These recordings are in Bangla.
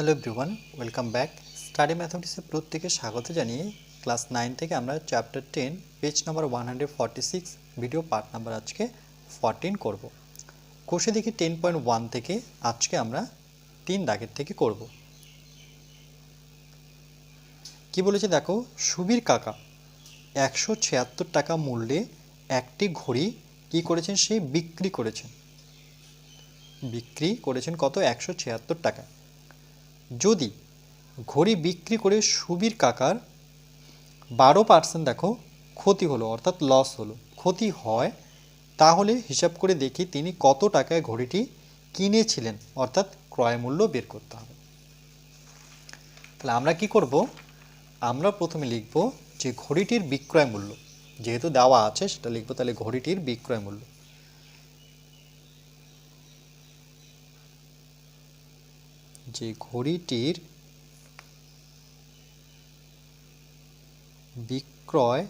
Hello everyone welcome back study ম্যাথমেটিক্সে প্রত্যেকে স্বাগত জানিয়ে ক্লাস নাইন থেকে আমরা chapter ten page number one hundred forty six video part number আজকে ফরটিন করব। কোষে দেখি টেন পয়েন্ট ওয়ান থেকে আজকে আমরা তিন দাগের থেকে করব। কি বলেছে দেখো? সুবীর কাকা, একশো ছিয়াত্তর টাকা মূল্যে একটি ঘড়ি কি করেছেন? সে বিক্রি করেছেন। বিক্রি করেছেন কত? একশো ছিয়াত্তর টাকা। যদি ঘড়ি বিক্রি করে সুবীর কাকার বারো পার্সেন্ট দেখো ক্ষতি হলো, অর্থাৎ লস হলো। ক্ষতি হয়, তাহলে হিসাব করে দেখি তিনি কত টাকায় ঘড়িটি কিনেছিলেন, অর্থাৎ ক্রয় মূল্য বের করতে হবে। তাহলে আমরা কি করব? আমরা প্রথমে লিখব যে ঘড়িটির বিক্রয় মূল্য, যেহেতু দেওয়া আছে সেটা লিখব, তাহলে ঘড়িটির বিক্রয় মূল্য। যে ঘড়িটির বিক্রয়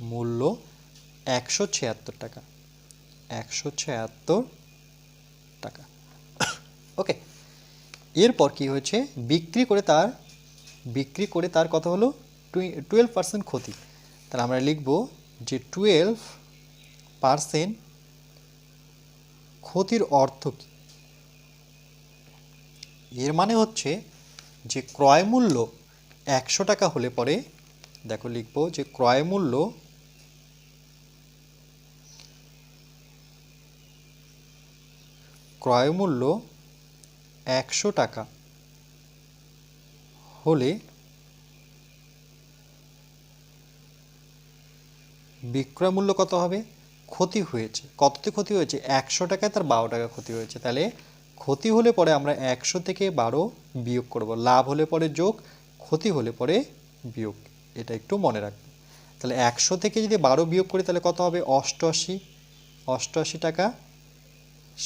মূল্য একশো ছিয়াত্তর টাকা। একশো ছিয়াত্তর টাকা। ওকে। এরপর কি হয়েছে? বিক্রি করে তার, বিক্রি করে তার কথা হলো টুয়েলভ পার্সেন্ট ক্ষতি। তাহলে আমরা লিখব যে টুয়েলভ পার্সেন্ট ক্ষতির অর্থ কী? এর মানে হচ্ছে যে ক্রয় মূল্য একশো টাকা হলে পরে, দেখো লিখব যে ক্রয় মূল্য ক্রয় মূল্য একশো টাকা হলে বিক্রয় মূল্য কত হবে? ক্ষতি হয়েছে। কততে ক্ষতি হয়েছে? একশো টাকায় তার বারো টাকা ক্ষতি হয়েছে। তাহলে ক্ষতি হলে পরে আমরা একশো থেকে বারো বিয়োগ করব। লাভ হলে পরে যোগ, ক্ষতি হলে পরে বিয়োগ। এটা একটু মনে রাখবে তাহলে একশো থেকে যদি বারো বিয়োগ করি, তাহলে কত হবে? অষ্টআশি। অষ্টআশি টাকা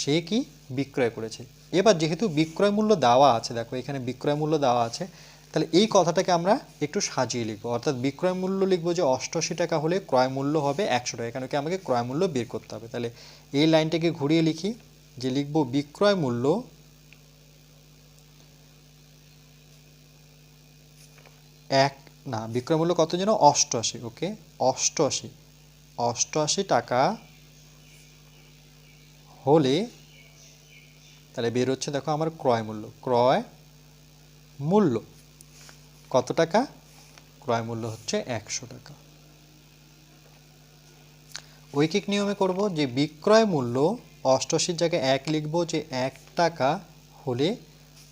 সে কি? বিক্রয় করেছে। এবার যেহেতু বিক্রয় মূল্য দেওয়া আছে, দেখো এখানে বিক্রয় মূল্য দেওয়া আছে, তাহলে এই কথাটাকে আমরা একটু সাজিয়ে লিখব। অর্থাৎ বিক্রয় মূল্য লিখব যে অষ্টআশি টাকা হলে ক্রয় মূল্য হবে একশো টাকা এখানে কি আমাকে ক্রয় মূল্য বের করতে হবে। তাহলে এই লাইনটাকে ঘুরিয়ে লিখি। যে লিখব বিক্রয় মূল্য, এক, না, বিক্রয় মূল্য কত যেন? অষ্টআশি, ওকে? অষ্টআশি। অষ্টআশি টাকা হলে তাহলে বের হচ্ছে, দেখো, আমার ক্রয় মূল্য। ক্রয় মূল্য। কত টাকা? ক্রয় মূল্য হচ্ছে একশো টাকা। ঐকিক নিয়মে করব যে বিক্রয় মূল্য অষ্টআশির জায়গায় এক লিখব যে এক টাকা হলে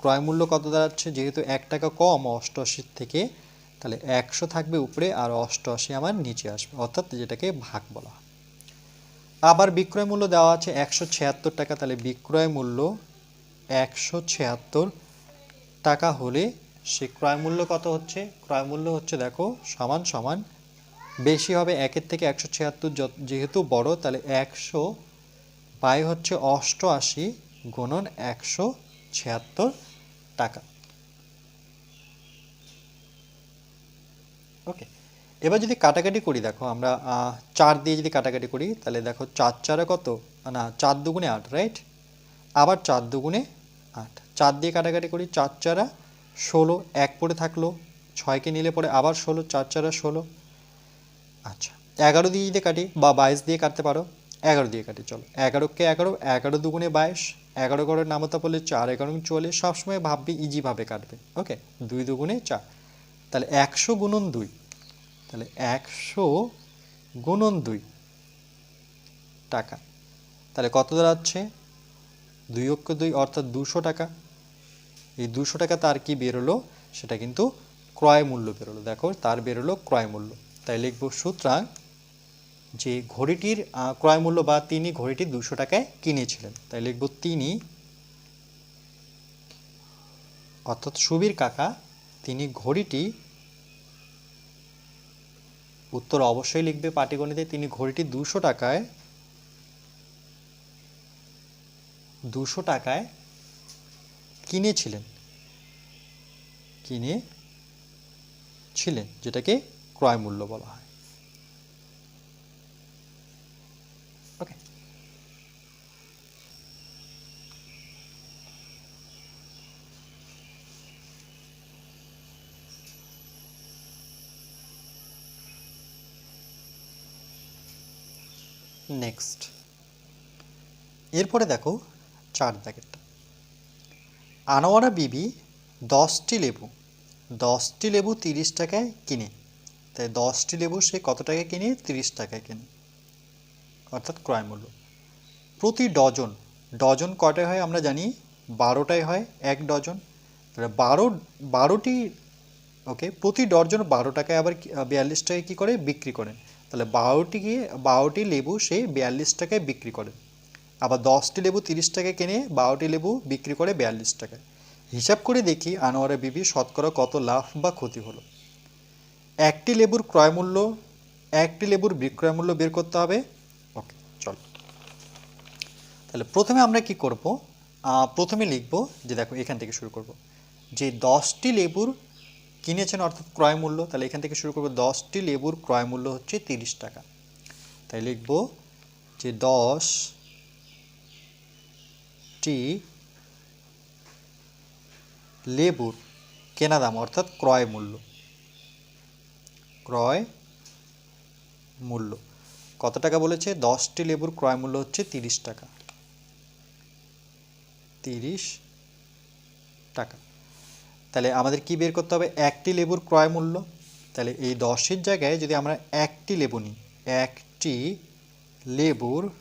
ক্রয় মূল্য কত দাঁড়াচ্ছে? যেহেতু এক টাকা কম অষ্টআশির থেকে, তাহলে একশো থাকবে উপরে আর অষ্টআশি আমার নিচে আসবে, অর্থাৎ যেটাকে ভাগ বলা আবার বিক্রয় মূল্য দেওয়া আছে একশো ছিয়াত্তর টাকা, তাহলে বিক্রয় মূল্য একশো ছিয়াত্তর টাকা হলে সে ক্রয় মূল্য কত হচ্ছে? ক্রয় মূল্য হচ্ছে দেখো সমান সমান বেশি হবে একের থেকে একশো ছিয়াত্তর যেহেতু বড়, তাহলে একশো বাই হচ্ছে অষ্টআশি গুণন একশো ছিয়াত্তর টাকা। ওকে এবার যদি কাটাকাটি করি, দেখো আমরা চার দিয়ে যদি কাটাকাটি করি, তাহলে দেখো চার চারে কত? না, চার দুগুণে আট রাইট আবার চার দুগুণে আট। চার দিয়ে কাটাকাটি করি, চার চারা ষোলো, এক পরে থাকল ছয়কে নিলে পরে আবার ষোলো, চার চারা ষোলো। আচ্ছা এগারো দিয়ে যদি কাটি বা বাইশ দিয়ে কাটতে পারো এগারো দিয়ে কাটে, চলো। এগারোকে এগারো এগারো দুগুণে বাইশ, এগারো করে নামতা পড়লে চার, এগারো চুয়াল্লিশ সবসময় ভাববে ইজিভাবে কাটবে। ওকে দুই দুগুণে চার। তাহলে একশো গুণন দুই। তাহলে একশো গুণন দুই টাকা। তাহলে কত দাঁড়াচ্ছে? দুই অক্ষ দুই, অর্থাৎ দুশো টাকা। এই দুশো টাকা তার কি বেরোলো? সেটা কিন্তু ক্রয় মূল্য বেরোলো। দেখো, তার বেরোলো ক্রয় মূল্য। তাই লিখব সুতরাং যে ঘড়িটির ক্রয় মূল্য বা তিনি ঘড়িটি দুশো টাকায় কিনেছিলেন। তাই লিখব তিনি, অর্থাৎ সুবীর কাকা, তিনি ঘড়িটি, উত্তর অবশ্যই লিখবে পাটিগণিতে, তিনি ঘড়িটি দুশো টাকায় দুশো টাকায় কিনেছিলেন। কিনে ছিলেন যেটাকে ক্রয় মূল্য বলা হয়। নেক্সট। এরপরে দেখো চার দাগেরটা আনোয়ারা বিবি দশটি লেবু দশটি লেবু তিরিশ টাকায় কিনে। তাই দশটি লেবু সে কত টাকায় কিনে? তিরিশ টাকায় কিনে। অর্থাৎ ক্রয় মূল্য। প্রতি ডজন ডজন কটায় হয় আমরা জানি? বারোটায় হয় এক ডজন। তাহলে বারো, বারোটি, ওকে, প্রতি ডজন বারো টাকায় আবার বিয়াল্লিশ টাকায় কী করে? বিক্রি করেন। তাহলে বারোটি গিয়ে, বারোটি লেবু সে বিয়াল্লিশ টাকায় বিক্রি করে। আবার দশটি লেবু তিরিশ টাকায় কিনে, বারোটি লেবু বিক্রি করে বিয়াল্লিশ টাকায় হিসাব করে দেখি আনোয়ারা বিবি শতকরা কত লাভ বা ক্ষতি হলো। একটি লেবুর ক্রয় মূল্য, একটি লেবুর বিক্রয় মূল্য বের করতে হবে। ওকে, চল। তাহলে প্রথমে আমরা কি করব? প্রথমে লিখব যে দেখো এখান থেকে শুরু করব। যে দশটি লেবুর কিনেছেন অর্থাৎ ক্রয় মূল্য, তাহলে এখান থেকে শুরু করব। দশটি লেবুর ক্রয় মূল্য হচ্ছে তিরিশ টাকা। তাই লিখব যে দশটি লেবুর কেনা দাম, অর্থাৎ ক্রয় মূল্য। ক্রয় মূল্য। কত টাকা বলেছে? দশটি লেবুর ক্রয় মূল্য হচ্ছে তিরিশ টাকা। তিরিশ টাকা। তাহলে আমাদের কি বের করতে হবে? একটি লেবুর ক্রয় মূল্য। তাহলে এই দশের জায়গায় যদি আমরা একটি লেবু নিই, একটি লেবুর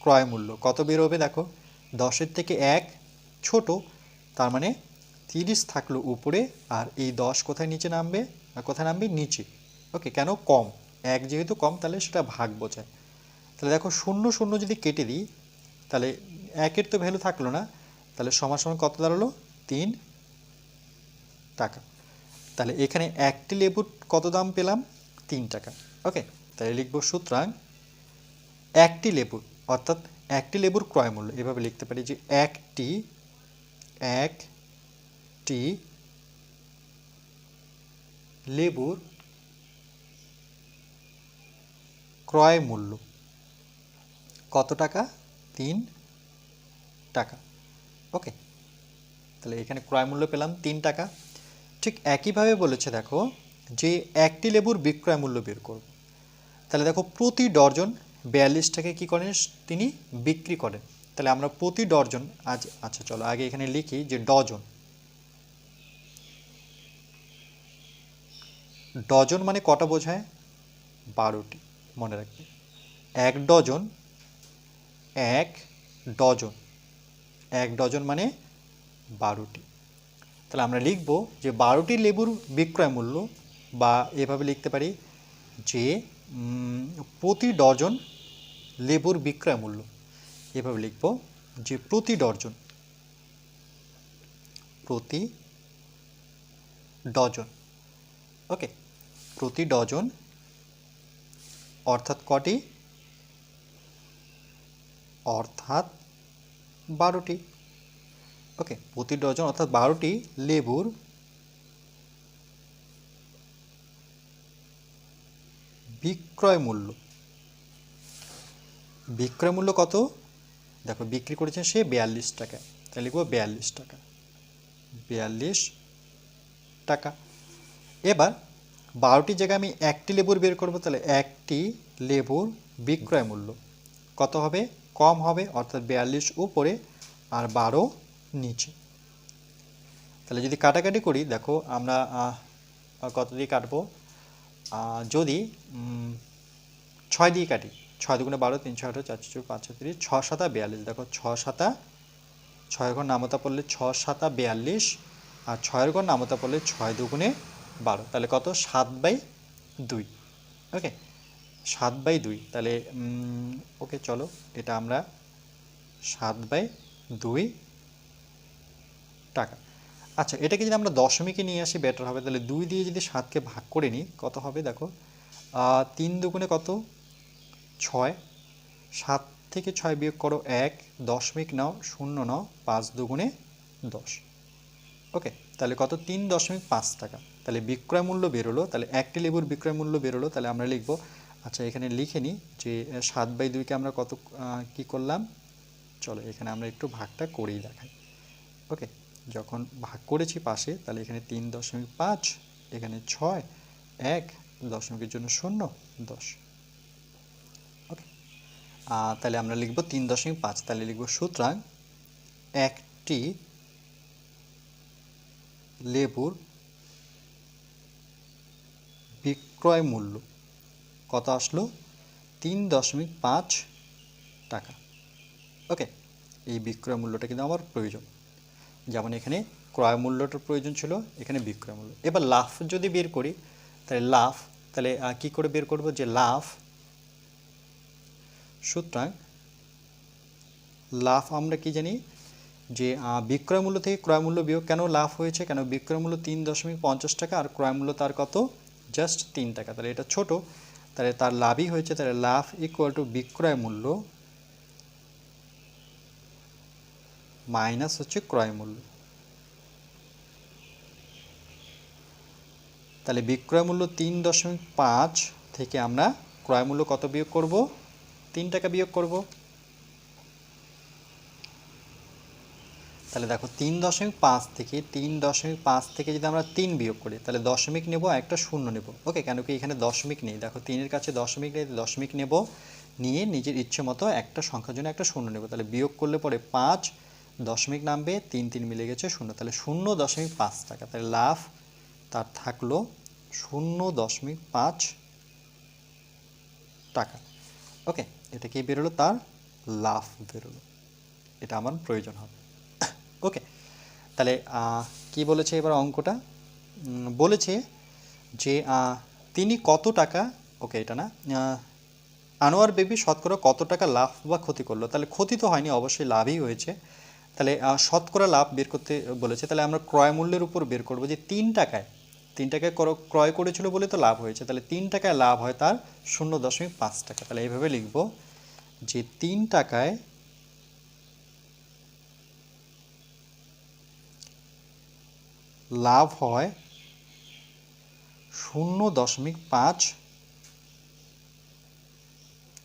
ক্রয় মূল্য, কত বের হবে দেখো? দশের থেকে এক ছোট, তার মানে তিরিশ থাকল উপরে, আর এই দশ কোথায় নিচে নামবে? আর কোথায় নামবে? নিচে। ওকে, কেন? কম। এক যেহেতু কম, তাহলে সেটা ভাগ বোঝায়। তাহলে দেখো, শূন্য শূন্য যদি কেটে দিই, তাহলে একের তো ভ্যালু থাকল না। তাহলে সমান সমান কত দাঁড়াল? তিন। টাকা। তাহলে এখানে একটি লেবুর কত দাম পেলাম? তিন টাকা। ওকে, তাহলে লিখব সুতরাং একটি লেবুর অর্থাৎ একটি লেবুর ক্রয় মূল্য। এভাবে লিখতে পারি যে একটি একটি লেবুর ক্রয় মূল্য। কত টাকা? তিন টাকা। ওকে, তাহলে এখানে ক্রয় মূল্য পেলাম তিন টাকা। ঠিক একইভাবে বলেছে দেখো যে একটি লেবুর বিক্রয় মূল্য বের করব। তাহলে দেখো প্রতি ডর্জন বিয়াল্লিশ টাকায় কী করেন তিনি? বিক্রি করেন। তাহলে আমরা প্রতি ডর্জন আজ আচ্ছা চলো আগে এখানে লিখি যে ডজন। ডজন মানে কটা বোঝায়? বারোটি, মনে রাখবে। এক ডজন এক ডজন। এক ডজন মানে বারোটি। তাহলে আমরা লিখব যে বারোটি লেবুর বিক্রয় মূল্য বা এভাবে লিখতে পারি যে প্রতি ডজন লেবুর বিক্রয় মূল্য। এভাবে লিখব যে প্রতি ডজন প্রতি ডজন, ওকে, প্রতি ডজন অর্থাৎ কটি? অর্থাৎ বারোটি। ওকে প্রতি ডজন অর্থাৎ বারোটি লেবুর বিক্রয় মূল্য। বিক্রয় মূল্য কত? দেখো, বিক্রি করেছেন সে বিয়াল্লিশ টাকা। তাহলে লিখব বিয়াল্লিশ টাকা। বিয়াল্লিশ টাকা। এবার বারোটি জায়গায় আমি একটি লেবুর বের করব, তাহলে একটি লেবুর বিক্রয় মূল্য। কত হবে? কম হবে, অর্থাৎ বিয়াল্লিশ উপরে, আর বারো নিচে। তাহলে যদি কাটাকাটি করি, দেখো আমরা কত দিয়ে কাটবো? যদি ছয় দিয়ে কাটি, ছয় দুগুণে বারো, তিন, ছয়, আঠারো, চার চার পাঁচ, ছয়, তিরিশ, ছ সাতা বিয়াল্লিশ। দেখো ছ সাতা ছয় ঘর নামতা পড়লে ছ সাতা বিয়াল্লিশ আর ছয়ের ঘর নামতা পড়লে ছয় দুগুণে বারো। তাহলে কত? সাত বাই দুই। ওকে? সাত বাই দুই। তাহলে ওকে চলো, এটা আমরা সাত বাই দুই টাকা। আচ্ছা এটাকে যদি আমরা দশমিকে নিয়ে আসি বেটার হবে। তাহলে দুই দিয়ে যদি সাতকে ভাগ করে নিই, কত হবে দেখো? তিন দুগুণে কত? ছয়। সাত থেকে ছয় বিয়োগ করো এক, দশমিক নাও, শূন্য নাও, পাঁচ দুগুণে দশ। ওকে তাহলে কত? তিন দশমিক পাঁচ টাকা। তাহলে বিক্রয় মূল্য বেরোলো, তাহলে একটি লেবুর বিক্রয় মূল্য বেরোলো, তাহলে আমরা লিখব আচ্ছা এখানে লিখে নিই যে সাত বাই দুইকে আমরা কত কি করলাম? চলো, এখানে আমরা একটু ভাগটা করেই দেখাই। ওকে যখন ভাগ করেছি পাশে, তাহলে এখানে তিন দশমিক পাঁচ, এখানে ছয়, এক দশমিকের জন্য শূন্য, দশ। ওকে তাহলে আমরা লিখব তিন দশমিক পাঁচ, তাহলে লিখব সুতরাং একটি লেবুর বিক্রয় মূল্য কত আসলো? তিন দশমিক পাঁচ টাকা। ওকে এই বিক্রয় মূল্যটা কিন্তু আমার প্রয়োজন। যেমন এখানে ক্রয় মূল্যটার প্রয়োজন ছিল, এখানে বিক্রয় মূল্য। এবার লাভ যদি বের করি, তাহলে লাভ তাহলে কি করে বের করব? যে লাভ সুতরাং লাভ আমরা কি জানি? যে বিক্রয় মূল্য থেকে ক্রয় মূল্য বিয়োগ কেন লাভ হয়েছে? কেন বিক্রয় মূল্য তিন দশমিক পঞ্চাশ টাকা আর ক্রয় মূল্য তার কত? জাস্ট তিন টাকা। তাহলে এটা ছোট, তাহলে তার লাভই হয়েছে, তাহলে লাভ ইকুয়াল টু বিক্রয় মূল্য মাইনাস হচ্ছে ক্রয় মূল্য। তাহলে বিক্রয় মূল্য তিন দশমিক পাঁচ থেকে আমরা ক্রয় মূল্য কত বিয়োগ করব? তিন টাকা বিয়োগ করব। তাহলে দেখো তিন দশমিক পাঁচ থেকে, তিন দশমিক পাঁচ থেকে যদি আমরা তিন বিয়োগ করি, তাহলে দশমিক নেব একটা শূন্য নেব। ওকে, কেন কি এখানে দশমিক নেই? দেখো তিনের কাছে দশমিক নেই, দশমিক নেব। নিয়ে নিজের ইচ্ছে মতো একটা সংখ্যার জন্য একটা শূন্য নেব। তাহলে বিয়োগ করলে পরে পাঁচ দশমিক নামবে, তিন তিন মিলে গেছে শূন্য। তাহলে শূন্য দশমিক পাঁচ টাকা। তাহলে লাভ তার থাকল শূন্য দশমিক পাঁচ টাকা। ওকে, এটা কি বেরোলো? তার লাভ বেরোলো। এটা আমার প্রয়োজন হবে। ওকে, তাহলে কি বলেছে এবার অঙ্কটা? বলেছে যে তিনি কত টাকা, ওকে, এটা না আনোয়ার বেবি শতকরা কত টাকা লাভ বা ক্ষতি করল? তাহলে ক্ষতি তো হয়নি, অবশ্যই লাভই হয়েছে। তাহলে শতকরা লাভ বের করতে বলেছে। তাহলে আমরা ক্রয় মূল্যের উপর বের করব যে তিন টাকায় তিন টাকায় কর- ক্রয় করেছিল বলে তো লাভ হয়েছে। তাহলে তিন টাকায় লাভ হয় তার শূন্য দশমিক পাঁচ টাকা। তাহলে এইভাবে লিখব যে তিন টাকায় লাভ হয় শূন্য দশমিক পাঁচ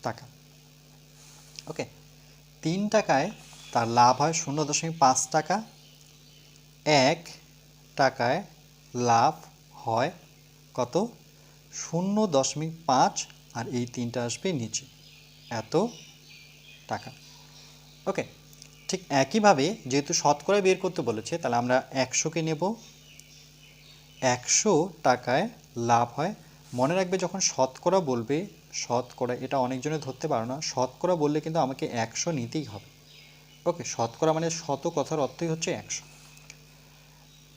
টাকা। ওকে, তিন টাকায় তার লাভ হয় শূন্য দশমিক পাঁচ টাকা। এক টাকায় লাভ হয় কত? শূন্য দশমিক পাঁচ আর এই তিনটা আসবে নিচে। এত টাকা। ওকে, ঠিক একইভাবে যেহেতু শতকরা বের করতে বলেছে, তাহলে আমরা একশোকে নেব। একশো টাকায় লাভ হয়। মনে রাখবে যখন শতকরা বলবে, শতকরা এটা অনেকজনে ধরতে পারো না, শতকরা বললে কিন্তু আমাকে একশো নিতেই হবে। ওকে শতকরা মানে শত কথার অর্থই হচ্ছে একশো।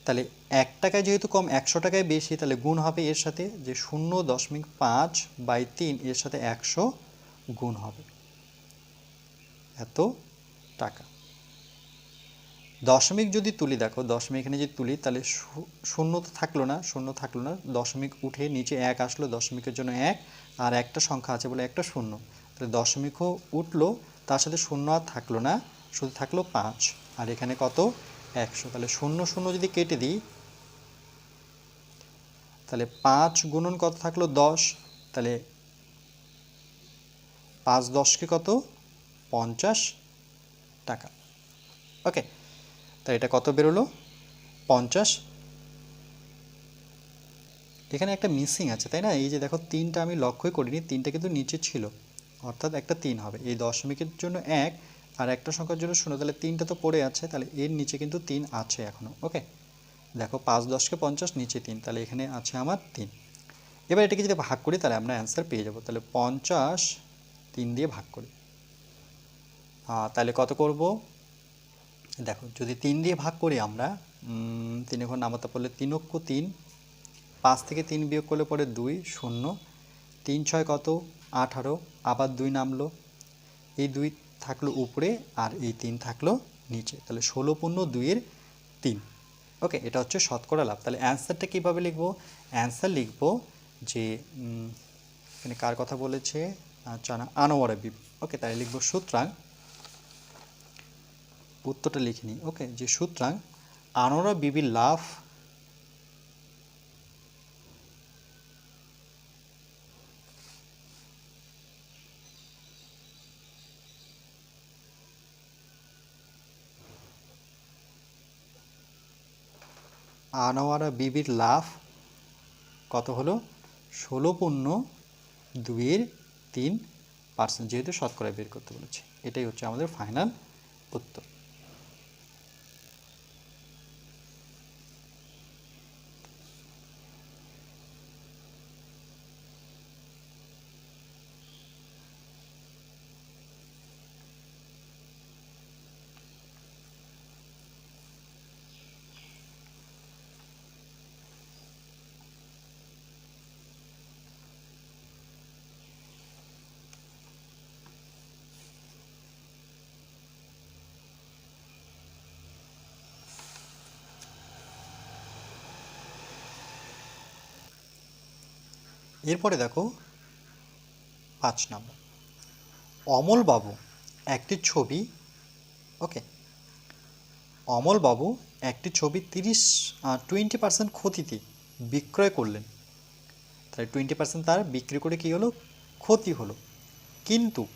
তাহলে এক টাকায় যেহেতু কম, একশো টাকায় বেশি, তাহলে গুণ হবে এর সাথে যে শূন্য দশমিক পাঁচ বাই তিন এর সাথে একশো গুণ হবে। এত টাকা। দশমিক যদি তুলি, দেখো, দশমিক এখানে যদি তুলি, তাহলে শূন্য তো থাকল না, শূন্য থাকল না, দশমিক উঠে নিচে এক আসলো, দশমিকের জন্য এক, আর একটা সংখ্যা আছে বলে একটা শূন্য। তাহলে দশমিকও উঠল, তার সাথে শূন্য আর থাকল না শুধু থাকল পাঁচ। আর এখানে কত? একশো। তাহলে শূন্য শূন্য যদি কেটে দিই, তাহলে পাঁচ গুণন কত থাকল? দশ। তাহলে পাঁচ দশকে কত? পঞ্চাশ টাকা। ওকে। তাই এটা কত বেরোলো? পঞ্চাশ। এখানে একটা মিসিং আছে, তাই না? এই যে দেখো, তিনটা আমি লক্ষ্যই করিনি, তিনটা কিন্তু নিচে ছিল। অর্থাৎ একটা তিন হবে। এই দশমিকের জন্য এক আর একটা সংখ্যার জন্য শূন্য, তাহলে তিনটা তো পড়ে আছে, তাহলে এর নিচে কিন্তু তিন আছে এখনও ওকে দেখো, পাঁচ, দশকে পঞ্চাশ, নিচে তিন, তাহলে এখানে আছে আমার তিন। এবার এটাকে যদি ভাগ করি, তাহলে আমরা অ্যান্সার পেয়ে যাব, তাহলে পঞ্চাশ তিন দিয়ে ভাগ করি। তাহলে কত করব? দেখো, যদি তিন দিয়ে ভাগ করি আমরা তিন এখন নামাতে পড়লে তিন অক্ষ তিন, পাঁচ থেকে তিন বিয়োগ করলে পরে দুই, শূন্য, তিন ছয় কত? আঠারো, আবার দুই নামলো, এই দুই থাকল উপরে আর এই তিন থাকল নিচে। তাহলে ষোলো পূর্ণ দুইয়ের তিন। ওকে এটা হচ্ছে শতকরা লাভ। তাহলে অ্যান্সারটা কীভাবে লিখব? অ্যান্সার লিখব যে এখানে কার কথা বলেছে? আচ্ছা না আনোয়ারা বিব। ওকে তাহলে লিখব সুতরাং, উত্তরটা লিখে নিই। ওকে যে সুতরাং, আনোয়ারা বিবির লাভ আনোয়ারা বিবির লাভ কত হলো? ষোলো পণ্য দুইয়ের তিন পার্সেন্ট, যেহেতু শতকরা বের করতে বলেছে। এটাই হচ্ছে আমাদের ফাইনাল উত্তর। এরপরে দেখো পাঁচ নম্বর। অমলবাবু একটি ছবি ওকে অমলবাবু একটি ছবি তিরিশ টোয়েন্টি পার্সেন্ট ক্ষতিতে বিক্রয় করলেন। তাহলে টোয়েন্টি পার্সেন্ট তার বিক্রি করে কী হলো? ক্ষতি হলো। কিন্তু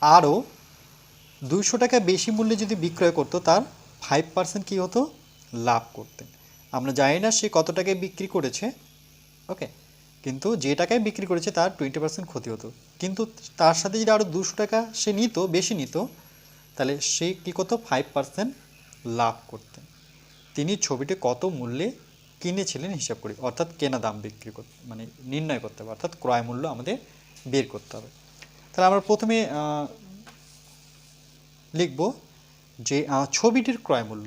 আরও দুইশো টাকা বেশি মূল্যে যদি বিক্রয় করতো, তার ফাইভ পার্সেন্ট কী হতো? লাভ করতেন। আমরা জানি না সে কত টাকায় বিক্রি করেছে ওকে কিন্তু যে টাকায় বিক্রি করেছে তার টোয়েন্টি পার্সেন্ট ক্ষতি হতো। কিন্তু তার সাথে যদি আরও দুশো টাকা সে নিত, বেশি নিত, তাহলে সে কী করতো? ফাইভ পার্সেন্ট লাভ করতেন তিনি ছবিটি কত মূল্যে কিনেছিলেন হিসাব করি, অর্থাৎ কেনা দাম বিক্রি করতে মানে নির্ণয় করতে হবে, অর্থাৎ ক্রয় মূল্য আমাদের বের করতে হবে। তাহলে আমরা প্রথমে লিখব যে ছবিটির ক্রয় মূল্য।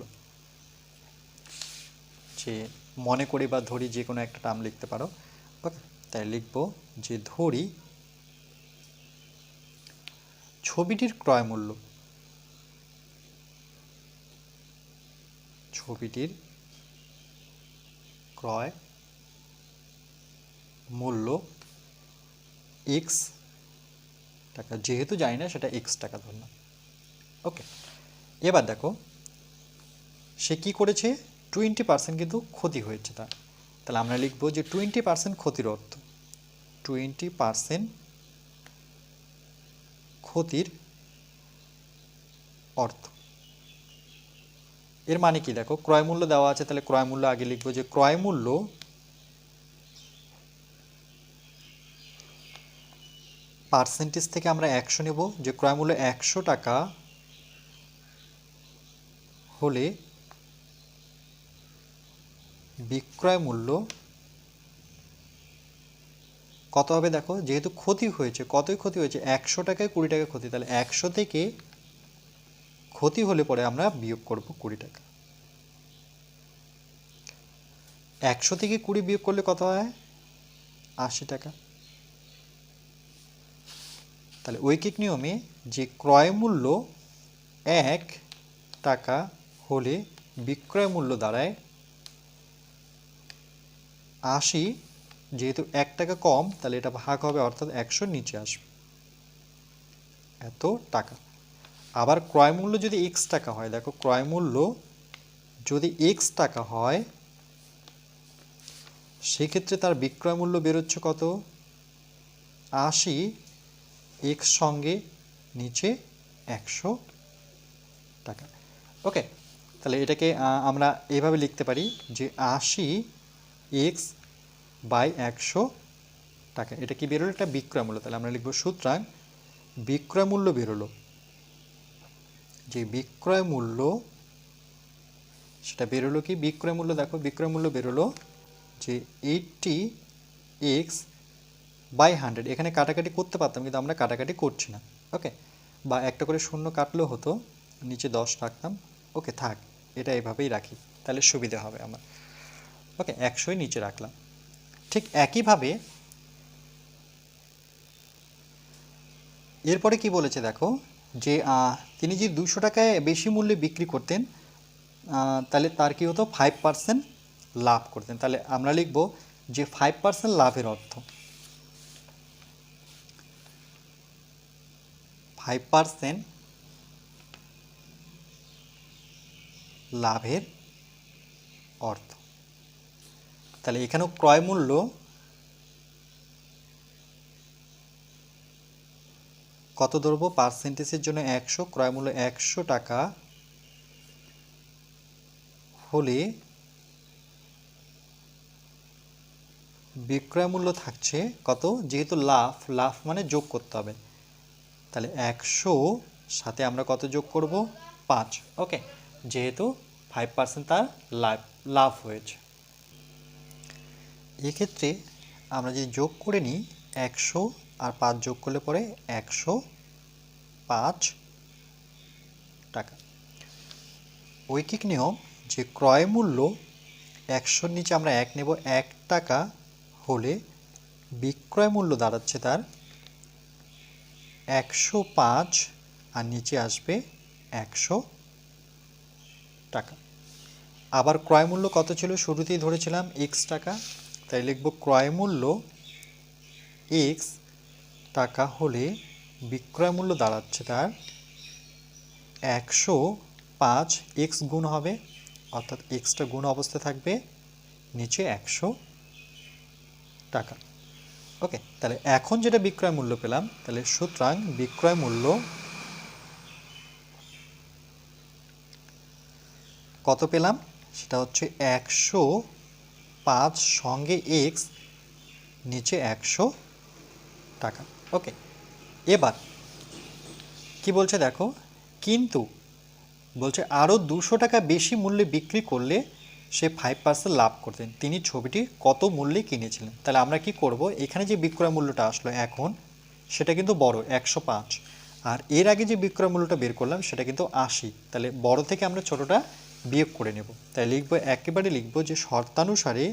যে মনে করি বা ধরি যে কোনো একটা টার্ম লিখতে পারো। ওকে তাই লিখব যে ধরি ছবিটির ক্রয় মূল্য। ছবিটির ক্রয় মূল্য এক্স টাকা। যেহেতু জানি না, সেটা এক্স টাকা ধরলাম। ওকে, এবার দেখো, সে কি করেছে? টোয়েন্টি পার্সেন্ট কিন্তু ক্ষতি হয়েছে তার। তাহলে আমরা লিখব যে টোয়েন্টি পার্সেন্ট ক্ষতির অর্থ। টোয়েন্টি পার্সেন্ট ক্ষতির অর্থ। এর মানে কি? দেখো, ক্রয় মূল্য দেওয়া আছে, তাহলে ক্রয় মূল্য আগে লিখব যে ক্রয় মূল্য পার্সেন্টেজ থেকে আমরা একশো নেব, যে ক্রয় মূল্য একশো টাকা হলে বিক্রয় মূল্য কত হবে দেখো? যেহেতু ক্ষতি হয়েছে, কতই ক্ষতি হয়েছে? একশো টাকায় কুড়ি টাকা ক্ষতি। তাহলে একশো থেকে ক্ষতি হলে পরে আমরা বিয়োগ করব কুড়ি টাকা। একশো থেকে কুড়ি বিয়োগ করলে কত হয়? আশি টাকা। তাহলে ঐকিক নিয়মে যে ক্রয় মূল্য এক টাকা হলে বিক্রয় মূল্য দাঁড়ায় আশি, যেহেতু এক টাকা কম, তাহলে এটা ভাগ হবে, অর্থাৎ একশোর নিচে আসবে। এত টাকা। আবার ক্রয় মূল্য যদি এক্স টাকা হয়, দেখো ক্রয় মূল্য যদি এক্স টাকা হয়, সেক্ষেত্রে তার বিক্রয় মূল্য বেরোচ্ছে কত? আশি এক্স সঙ্গে নিচে একশো টাকা। ওকে, তাহলে এটাকে আমরা এভাবে লিখতে পারি যে আশি এক্স বাই একশো টাকা। এটা কি বেরোলো? একটা বিক্রয় মূল্য তাহলে আমরা লিখব সুতরাং বিক্রয় মূল্য বেরোলো। যে বিক্রয় মূল্য সেটা বেরোলো কি? বিক্রয় মূল্য দেখো বিক্রয় মূল্য বেরোলো যে এইটটি এক্স বাই হান্ড্রেড এখানে কাটাকাটি করতে পারতাম, কিন্তু আমরা কাটাকাটি করছি না। ওকে বা একটা করে শূন্য কাটলেও হতো, নিচে দশ রাখতাম। ওকে থাক। এটা এভাবেই রাখি। তাহলে সুবিধা হবে আমার। ওকে, একশোই নিচে রাখলাম। ঠিক একইভাবে এরপরে কি বলেছে দেখো, যে তিনি যদি দুশো টাকায় বেশি মূল্যে বিক্রি করতেন তাহলে তার কি হতো? ফাইভ পার্সেন্ট লাভ করতেন। তাহলে আমরা লিখব যে ফাইভ পার্সেন্ট লাভের অর্থ। ফাইভ পার্সেন্ট লাভের অর্থ। তাহলে এখানেও ক্রয় মূল্য কত ধরবো? পার্সেন্টেজের জন্য একশো, ক্রয় মূল্য একশো টাকা হলে বিক্রয় মূল্য থাকছে কত? যেহেতু লাভ লাভ মানে যোগ করতে হবে। তাহলে একশো, সাথে আমরা কত যোগ করব? পাঁচ। ওকে, যেহেতু ফাইভ পার্সেন্ট তার লাভ লাভ হয়েছে। এক্ষেত্রে আমরা যদি যোগ করে নিই একশো আর পাঁচ যোগ করলে পরে একশো পাঁচ টাকা। ঐকিক নিয়ম যে ক্রয় মূল্য একশোর নিচে আমরা এক নেব, এক টাকা হলে বিক্রয় মূল্য দাঁড়াচ্ছে তার একশো পাঁচ আর নিচে আসবে একশো টাকা। আবার ক্রয় মূল্য কত ছিল? শুরুতেই ধরেছিলাম এক্স টাকা। তাই লিখব ক্রয় মূল্য এক্স টাকা হলে বিক্রয় মূল্য দাঁড়াচ্ছে তার একশো পাঁচ এক্স গুণ হবে, অর্থাৎ এক্সটা গুণ অবস্থায় থাকবে নিচে একশো টাকা। ওকে, তাহলে এখন যেটা বিক্রয় মূল্য পেলাম, তাহলে সুতরাং বিক্রয় মূল্য কত পেলাম? সেটা হচ্ছে একশো পাঁচ সঙ্গে এক্স নিচে একশো টাকা। ওকে এবার কি বলছে দেখো? কিন্তু বলছে আরও দুশো টাকা বেশি মূল্যে বিক্রি করলে সে ফাইভ পার্সেন্ট লাভ করতেন তিনি ছবিটি কত মূল্যে কিনেছিলেন? তাহলে আমরা কি করব? এখানে যে বিক্রয় মূল্যটা আসলো এখন, সেটা কিন্তু বড়, একশো পাঁচ। আর এর আগে যে বিক্রয় মূল্যটা বের করলাম, সেটা কিন্তু আশি। তাহলে বড় থেকে আমরা ছোটটা বিয়োগ করে নেব। তাই লিখব, একেবারে লিখব যে শর্তানুসারে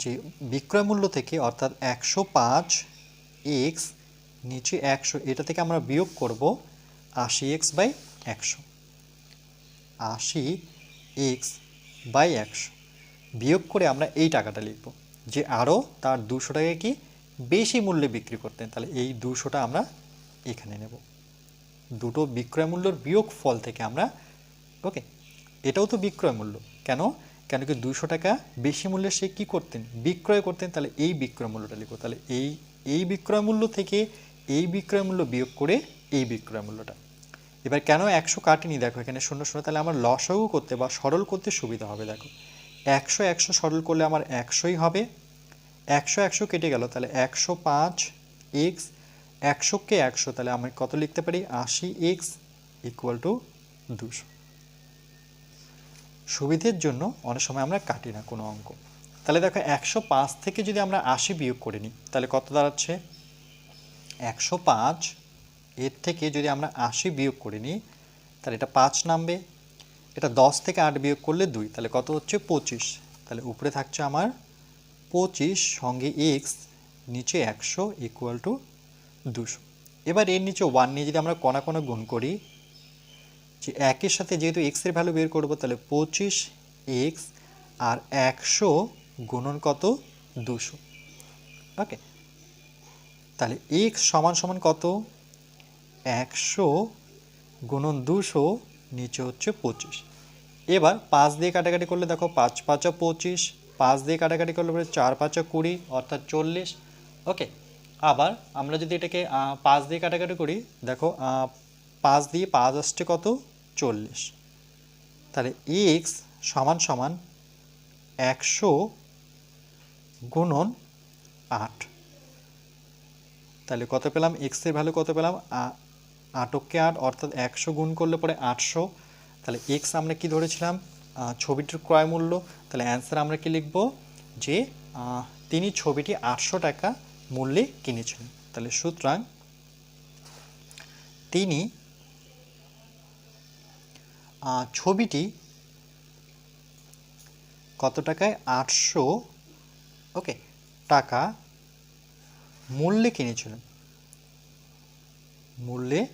যে বিক্রয় মূল্য থেকে অর্থাৎ একশো পাঁচ এক্স নিচে একশো, এটা থেকে আমরা বিয়োগ করব আশি এক্স বাই একশো। আশি এক্স বাই একশো। বিয়োগ করে আমরা এই টাকাটা লিখব যে আরও তার দুশো টাকা কি বেশি মূল্যে বিক্রি করতেন। তাহলে এই দুশোটা আমরা এখানে নেব। দুটো বিক্রয় মূল্যর বিয়োগ ফল থেকে আমরা ওকে এটাও তো বিক্রয় মূল্য। কেন? কেন কি দুশো টাকা বেশি মূল্যে সে কী করতেন? বিক্রয় করতেন, তাহলে এই বিক্রয় মূল্যটা লিখব। তাহলে এই এই বিক্রয় মূল্য থেকে এই বিক্রয় মূল্য বিয়োগ করে এই বিক্রয় মূল্যটা। এবার কেন একশো কাটিনি? দেখো এখানে শূন্য শূন্য, তাহলে আমার লসও করতে বা সরল করতে সুবিধা হবে, দেখো। একশো একশো সরল করলে আমার একশোই হবে। একশো একশো কেটে গেল, তাহলে একশো পাঁচ এক্স একশোকে একশো, তাহলে আমি কত লিখতে পারি? আশি এক্স ইকুয়াল টু দুশো। সুবিধের জন্য অনেক সময় আমরা কাটি না কোনো অঙ্ক। তাহলে দেখো, একশো পাঁচ থেকে যদি আমরা আশি বিয়োগ করে নিই, তাহলে কত দাঁড়াচ্ছে? একশো পাঁচ, এর থেকে যদি আমরা আশি বিয়োগ করে নিই, তাহলে এটা পাঁচ নামবে। এটা দশ থেকে আট বিয়োগ করলে দুই, তাহলে কত হচ্ছে? পঁচিশ। তাহলে উপরে থাকছে আমার পঁচিশ, সঙ্গে এক্স, নিচে একশো ইকুয়াল টু দুশো। এবার এর নিচে ওয়ান নিয়ে যদি আমরা কণা কণা গুণ করি, যে একের সাথে যেহেতু এক্সের ভ্যালু বের করব, তাহলে পঁচিশ এক্স আর একশো গুণন কত? দুশো। ওকে তাহলে এক্স সমান সমান কত? একশো গুণন দুশো নিচে হচ্ছে পঁচিশ। এবার পাঁচ দিয়ে কাটাকাটি করলে দেখো পাঁচ পাঁচা পঁচিশ, পাঁচ দিয়ে কাটাকাটি করলে পরে চার পাঁচা কুড়ি, অর্থাৎ চল্লিশ। ওকে আবার আমরা যদি এটাকে পাঁচ দিয়ে কাটাকাটি করি, দেখো পাঁচ দিয়ে পাঁচ আসছে কত? চল্লিশ। তাহলে এক্স সমান সমান একশো গুণন আট। তাহলে কত পেলাম? এক্সের ভ্যালু কত পেলাম? আটককে আট অর্থাৎ একশো গুণ করলে পরে আটশো। তাহলে এক্স আমরা কি ধরেছিলাম? ছবিটির ক্রয় মূল্য। তাহলে অ্যান্সার আমরা কি লিখব? যে তিনি ছবিটি আটশো টাকা মূল্যে কিনেছিলেন তাহলে সুতরাং তিনি ছবিটি কত টাকায়? আটশো, ওকে, টাকা মূল্যে কিনেছিলেন। মূল্যে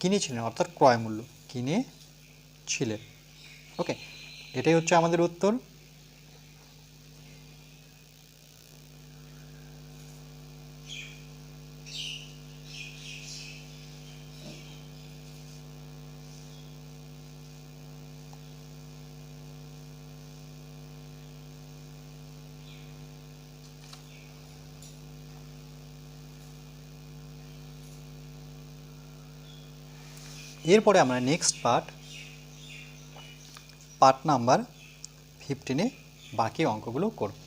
কিনেছিলেন, অর্থাৎ ক্রয় মূল্য কিনেছিলেন। ওকে, এটাই হচ্ছে আমাদের উত্তর। এরপরে আমরা নেক্সট পার্ট পার্ট নাম্বার ফিফটিনে বাকি অঙ্কগুলো করব।